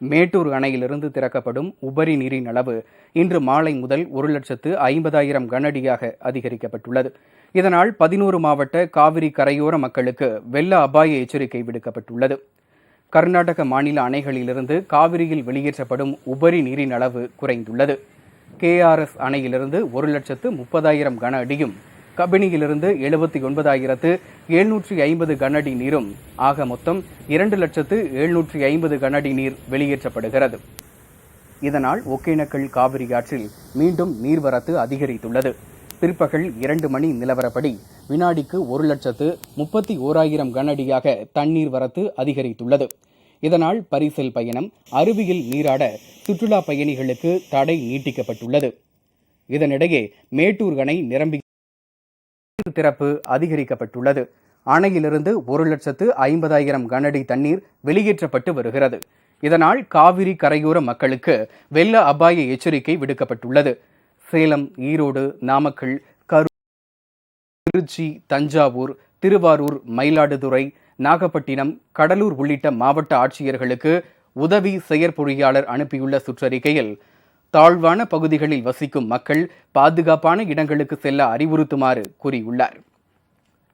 மேட்டூர் அணையிலிருந்து திறக்கப்படும் உபரி நீரின் அளவு இன்று மாலை முதல் ஒரு லட்சத்து ஐம்பதாயிரம் கனஅடியாக அதிகரிக்கப்பட்டுள்ளது. இதனால் பதினோரு மாவட்ட காவிரி கரையோர மக்களுக்கு வெள்ள அபாய எச்சரிக்கை விடுக்கப்பட்டுள்ளது. கர்நாடக மாநில அணைகளிலிருந்து காவிரியில் வெளியேற்றப்படும் உபரி நீரின் அளவு குறைந்துள்ளது. கேஆர்எஸ் அணையிலிருந்து ஒரு லட்சத்து முப்பதாயிரம் கன அடியும் கபினியிலிருந்து எழுபத்தி ஒன்பதாயிரத்து எழுநூற்றி ஐம்பது கனஅடி நீரும் ஆக மொத்தம் இரண்டு லட்சத்து எழுநூற்றி ஐம்பது கனஅடி நீர் வெளியேற்றப்படுகிறது. இதனால் ஒகேனக்கல் காவிரி ஆற்றில் மீண்டும் நீர்வரத்து அதிகரித்துள்ளது. பிற்பகல் இரண்டு மணி நிலவரப்படி வினாடிக்கு ஒரு லட்சத்து முப்பத்தி ஓராயிரம் கனஅடியாக தண்ணீர் வரத்து அதிகரித்துள்ளது. இதனால் பரிசல் பயணம் அருவியில் நீராட சுற்றுலா பயணிகளுக்கு தடை நீட்டிக்கப்பட்டுள்ளது. இதனிடையே மேட்டூர் அணை நிரம்பி திறப்பு அதிகரிக்கப்பட்டுள்ளது. அணையிலிருந்து ஒரு லட்சத்து ஐம்பதாயிரம் கனஅடி தண்ணீர் வெளியேற்றப்பட்டு வருகிறது. இதனால் காவிரி கரையோர மக்களுக்கு வெள்ள அபாய எச்சரிக்கை விடுக்கப்பட்டுள்ளது. சேலம் ஈரோடு நாமக்கல் கரூர் திருச்சி தஞ்சாவூர் திருவாரூர் மயிலாடுதுறை நாகப்பட்டினம் கடலூர் உள்ளிட்ட மாவட்ட ஆட்சியர்களுக்கு உதவி செயற்பொறியாளர் அனுப்பியுள்ள சுற்றறிக்கையில் தாழ்வான பகுதிகளில் வசிக்கும் மக்கள் பாதுகாப்பான இடங்களுக்கு செல்ல அறிவுறுத்துமாறு கூறியுள்ளார்.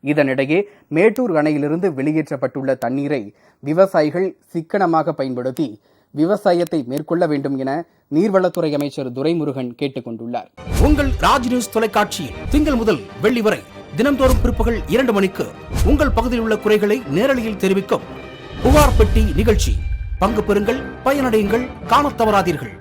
இதனிடையே மேட்டூர் அணையிலிருந்து வெளியேற்றப்பட்டுள்ள தண்ணீரை விவசாயிகள் சிக்கனமாக பயன்படுத்தி விவசாயத்தை மேற்கொள்ள வேண்டும் என நீர்வளத்துறை அமைச்சர் துரைமுருகன் கேட்டுக் கொண்டுள்ளார். உங்கள் ராஜ் நியூஸ் தொலைக்காட்சியில் திங்கள் முதல் வெள்ளி வரை தினம்தோறும் பிற்பகல் இரண்டு மணிக்கு உங்கள் பகுதியில் உள்ள குறைகளை நேரலையில் தெரிவிக்கும் புகார் பெட்டி நிகழ்ச்சி. பங்கு பெறுங்கள் பயனடையுங்கள் காணத் தவறாதீர்கள்.